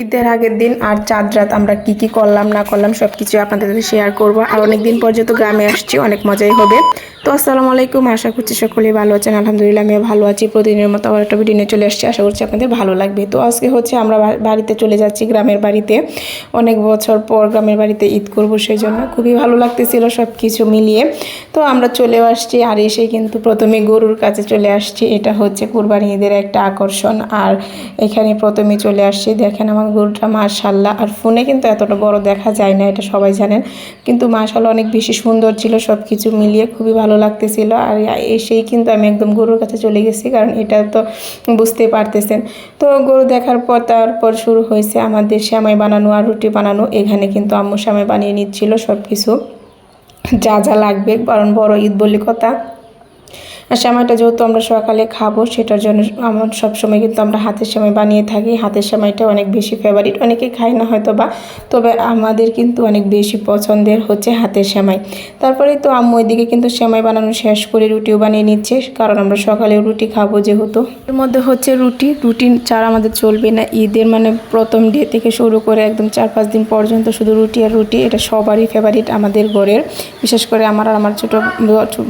ঈদের আগের দিন আর চাঁদ রাত আমরা কি কি করলাম, না করলাম সবকিছু আপনাদের সাথে শেয়ার করব। আর অনেকদিন পর যেহেতু গ্রামে আসছি, অনেক মজাই হবে। তো আসসালামু আলাইকুম, আশা করছি সকলেই ভালো আছেন। আলহামদুলিল্লাহ, আমিও ভালো আছি। প্রতিদিনের মতো আবার একটা ভিডিও নিয়ে চলে আসছি। আশা করছি আপনাদের ভালো লাগবে। তো আজকে হচ্ছে আমরা বাড়িতে চলে যাচ্ছি গ্রামের বাড়িতে। অনেক বছর পর গ্রামের বাড়িতে ঈদ করব সেই জন্য খুবই ভালো লাগতেছিল সব কিছু মিলিয়ে। তো আমরা চলেও আসছি আর এসে কিন্তু প্রথমে গরুর কাছে চলে আসছি। এটা হচ্ছে কুরবানি ঈদের একটা আকর্ষণ। আর এখানে প্রথমে চলে আসছি। দেখেন আমার গরুটা মাশাল্লাহ আর ফোনে কিন্তু এতটা বড় দেখা যায় না, এটা সবাই জানেন। কিন্তু মাশাল্লাহ অনেক বেশি সুন্দর ছিল সব কিছু মিলিয়ে। খুবই ভালো লাগতেছিল আর এসেই কিন্তু আমি একদম গরুর কাছে চলে গেছি, কারণ এটা তো বুঝতে পারতেছেন। তো গরু দেখার পর তারপর শুরু হয়েছে আমাদের শ্যামাই বানানো আর রুটি বানানো। এখানে কিন্তু আম্মু শ্যামাই বানিয়ে নিচ্ছিল সব কিছু যা যা লাগবে, কারণ বড় ঈদ বলে কথা। আর সেমাইটা যেহেতু আমরা সকালে খাব, সেটার জন্য আমার সবসময় কিন্তু আমরা হাতের সেমাই বানিয়ে থাকি। হাতের সেমাইটা অনেক বেশি ফেভারিট অনেকে খায় না হয়তো বা তবে আমাদের কিন্তু অনেক বেশি পছন্দের হচ্ছে হাতের সেমাই তারপরে তো আম্মু ওইদিকে কিন্তু সেমাই বানানো শেষ করে রুটিও বানিয়ে নিচ্ছে, কারণ আমরা সকালে রুটি খাব যেহেতু। এর মধ্যে হচ্ছে রুটি। রুটি ছাড়া আমাদের চলবে না ঈদের মানে প্রথম ডে থেকে শুরু করে একদম চার পাঁচ দিন পর্যন্ত শুধু রুটি আর রুটি, এটা সবারই ফেভারিট আমাদের ঘরের। বিশেষ করে আমার আর আমার ছোটো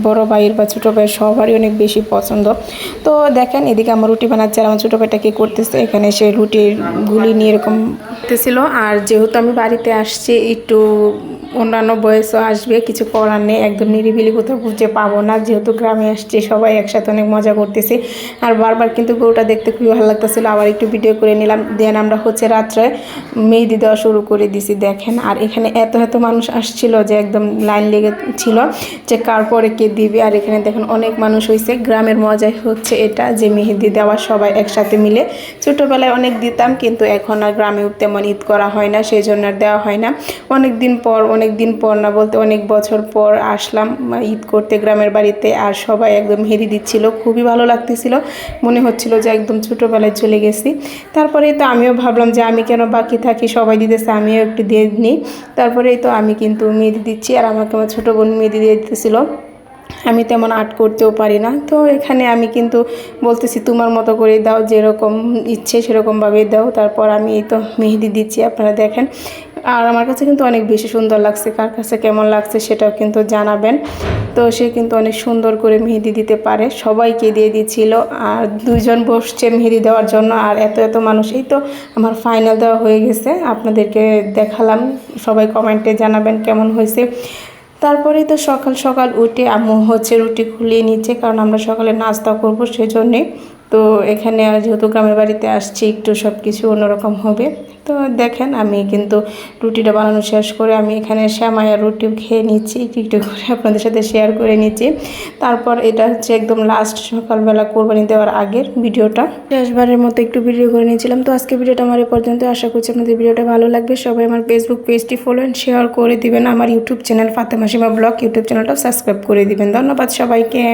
বড় ভাইয়ের বা ছোটো ভাইয়ের সবারই অনেক বেশি পছন্দ। তো দেখেন, এদিকে আমার রুটি বানাচ্ছে আর আমার ছোটো কী করতেছে, এখানে সে রুটির গুলি নিয়ে এরকম করতেছিল। আর যেহেতু আমি বাড়িতে আসছি, একটু অন্যান্য বয়সও আসবে, কিছু করার নেই, একদম নিরিবিলি কোথাও খুঁজে পাবো না, যেহেতু গ্রামে আসছে, সবাই একসাথে অনেক মজা করতেছি। আর বারবার কিন্তু গরুটা দেখতে খুবই ভালো লাগতেছিলো, আবার একটু ভিডিও করে নিলাম। দেন আমরা হচ্ছে রাত্রে মেহেদি দেওয়া শুরু করে দিছি, দেখেন। আর এখানে এত এত মানুষ আসছিল যে একদম লাইন লেগে ছিল যে কার পরে কে দিবে। আর এখানে দেখেন অনেক মানুষ হয়েছে গ্রামের মজাই হচ্ছে এটা যে মেহেদি দেওয়া সবাই একসাথে মিলে। ছোটোবেলায় অনেক দিতাম, কিন্তু এখন আর গ্রামে তেমন ঈদ করা হয় না সেই জন্য আর দেওয়া হয় না। অনেক দিন পর অনেক দিন পর না বলতে অনেক বছর পর আসলাম ঈদ করতে গ্রামের বাড়িতে আর সবাই একদম হেরি দিচ্ছিল, খুবই ভালো লাগতেছিল। মনে হচ্ছিল যে একদম ছোটোবেলায় চলে গেছি। তারপরে তো আমিও ভাবলাম যে আমি কেন বাকি থাকি, সবাই দিতেছে, আমিও একটু দিয়ে নিই। তারপরেই তো আমি কিন্তু মেহেদি দিচ্ছি আর আমাকে আমার ছোটো বোন মেহেদি দিয়ে দিতেছিল। আমি তেমন আর্ট করতেও পারি না। তো এখানে আমি কিন্তু বলতেছি, তোমার মতো করে দাও, যেরকম ইচ্ছে সেরকমভাবে দাও। তারপর আমি এই তো মেহেদি দিচ্ছি, আপনারা দেখেন। আর আমার কাছে কিন্তু অনেক বেশি সুন্দর লাগছে, কার কাছে কেমন লাগছে সেটাও কিন্তু জানাবেন। তো সে কিন্তু অনেক সুন্দর করে মেহেদি দিতে পারে, সবাইকে দিয়ে দিচ্ছিল আর দুজন বসছে মেহেদি দেওয়ার জন্য, আর এত এত মানুষ, এই তো আমার ফাইনাল দেওয়া হয়ে গেছে। আপনাদেরকে দেখালাম, সবাই কমেন্টে জানাবেন কেমন হয়েছে। তারপরেই তো সকাল সকাল উঠে আম্মু হচ্ছে রুটি খুলিয়ে নিচ্ছে, কারণ আমরা সকালে নাস্তা করব সেজন্যে। তো এখানে আর যেহেতু গ্রামের বাড়িতে আসছি, একটু সব কিছু অন্যরকম হবে। তো দেখেন, আমি কিন্তু রুটিটা বানানো শেষ করে আমি এখানে শ্যামাই আর রুটি খেয়ে নিচ্ছি, একটু একটু করে আপনাদের সাথে শেয়ার করে নিচ্ছি। তারপর এটা হচ্ছে একদম লাস্ট সকালবেলা কোরবানি দেওয়ার আগের ভিডিওটা। শেষবারের মতো একটু ভিডিও করে নিয়েছিলাম। তো আজকে ভিডিওটা আমার এ পর্যন্ত। আশা করছি আপনাদের ভিডিওটা ভালো লাগবে। সবাই আমার ফেসবুক পেজটি ফলো অ্যান্ড শেয়ার করে দিবেন। আমার YouTube channel Fatema Sima vlog YouTube চ্যানেলটাও subscribe করে দিবেন। ধন্যবাদ সবাইকে।